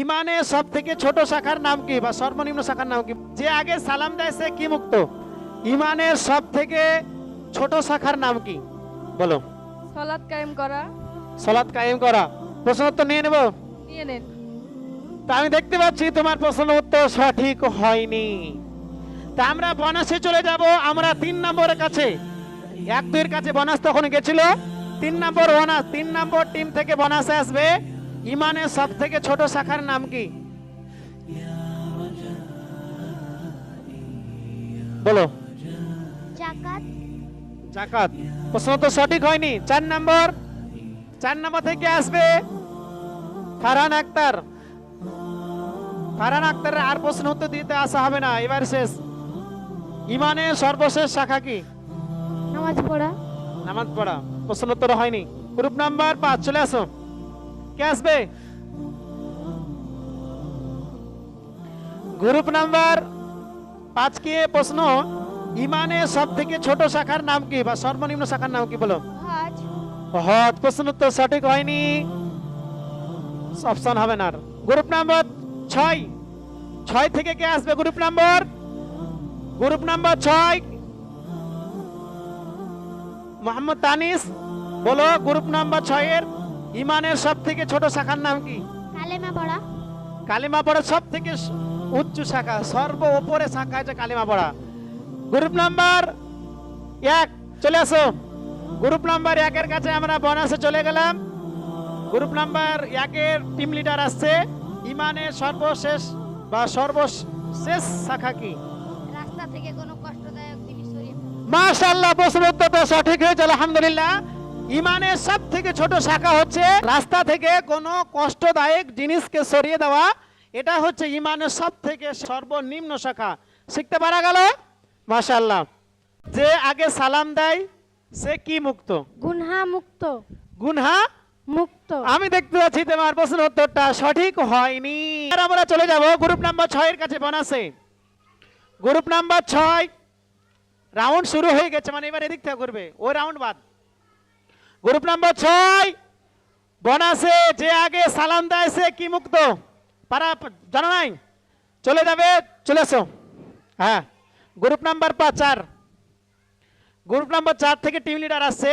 ইমানের সব থেকে ছোট শাখার নাম কি বা সর্বনিম্ন শাখার নাম কি? যে আগে সালাম দেয় সে কি মুক্ত? ইমানের সব থেকে ছোট শাখার নাম কি? বলো। সলাৎ কায়েম করা। সলাৎ কায়েম করা। প্রশ্ন উত্তর নিয়ে নেব? নিয়ে নেন। তা আমি দেখতে পাচ্ছি তোমার প্রশ্ন উত্তর সঠিক হয়নি। তা আমরা বনাসে চলে যাব আমরা তিন নম্বরের কাছে। এক দুইয়ের কাছে বনাস তখন গেছিল। তিন নম্বর বনাস তিন নম্বর টিম থেকে বনাসে আসবে। ইমানের সব থেকে ছোট শাখার নাম কি? বলো। জাকাত। প্রশ্ন তো সঠিক হয়নি। চার নম্বর। চার নম্বর থেকে আসবে ফারহান আক্তার। ফারহান আক্তারের আর প্রশ্ন উত্তর দিতে আসা হবে না। এবার শেষ। ইমানের সর্বশেষ শাখা কি? নামাজ পড়া। নামাজ পড়া। প্রশ্ন উত্তর হয়নি। গ্রুপ নাম্বার পাঁচ চলে আসো। কে আসবে? গ্রুপ নাম্বার পাঁচ কে প্রশ্ন? ইমানের সব থেকে ছোট শাখার নাম কি বা সর্বনিম্ন শাখার নাম কি বলো? হজ। হজ প্রশ্ন উত্তর সঠিক হয়নি। অপশন হবে না গ্রুপ নাম্বার ছয়। ছয় থেকে কে আসবে গ্রুপ নাম্বার? গ্রুপ নাম্বার ছয়। মোহাম্মদ তানিস বলো গ্রুপ নাম্বার ছয়ের ইমানের সব থেকে ছোট শাখার নাম কি? কালেমা পড়া। কালিমা পড়া সব থেকে উচ্চ শাখা সর্ব উপরে শাখা হচ্ছে কালিমা পড়া। গ্রুপ নাম্বার এক চলে আসো। গ্রুপ নাম্বার একের কাছে আমরা বনাসে চলে গেলাম। গ্রুপ নাম্বার একের টিম লিডার আসছে। ইমানের সর্বশেষ বা সর্বশেষ শাখা কি? রাস্তা থেকে কোনো কষ্টদায়ক জিনিস। মাশাআল্লাহ প্রশ্ন উত্তরটা সঠিক হয়েছে আলহামদুলিল্লাহ। ইমানের সব থেকে ছোট শাখা হচ্ছে রাস্তা থেকে কোনো কষ্টদায়ক জিনিসকে সরিয়ে দেওয়া। এটা হচ্ছে ইমানের সব থেকে সর্বনিম্ন শাখা। শিখতে পারা গেল? মাশাআল্লাহ। যে আগে সালাম দেয় সে কি মুক্ত? গুনহা মুক্ত। গুনহা মুক্ত। আমি দেখতে পাচ্ছি তোমার প্রশ্ন উত্তরটা সঠিক হয়নি। আর আমরা চলে যাব গ্রুপ নাম্বার ছয়ের কাছে বনাসে গ্রুপ নাম্বার ছয়। রাউন্ড শুরু হয়ে গেছে মানে এবার এদিক থেকে করবে ওই রাউন্ড বাদ। গ্রুপ নাম্বার ছয়। বনাসে যে আগে সালাম দেয় সে কি মুক্ত? পারা জানো নাই? চলে যাবে চলে এসো হ্যাঁ গ্রুপ নাম্বার পাঁচ চার। গ্রুপ নাম্বার চার থেকে টিম লিডার আসছে।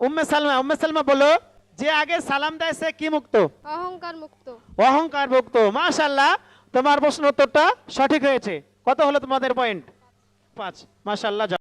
উম্মে সালমা উম্মে সালমা বলো যে আগে সালাম দেয় সে কি মুক্ত? অহংকার মুক্ত। অহংকার মুক্ত। মাশাল্লাহ তোমার প্রশ্ন উত্তরটা সঠিক হয়েছে। কত হলো তোমাদের পয়েন্ট পাঁচ। মাশাল্লাহ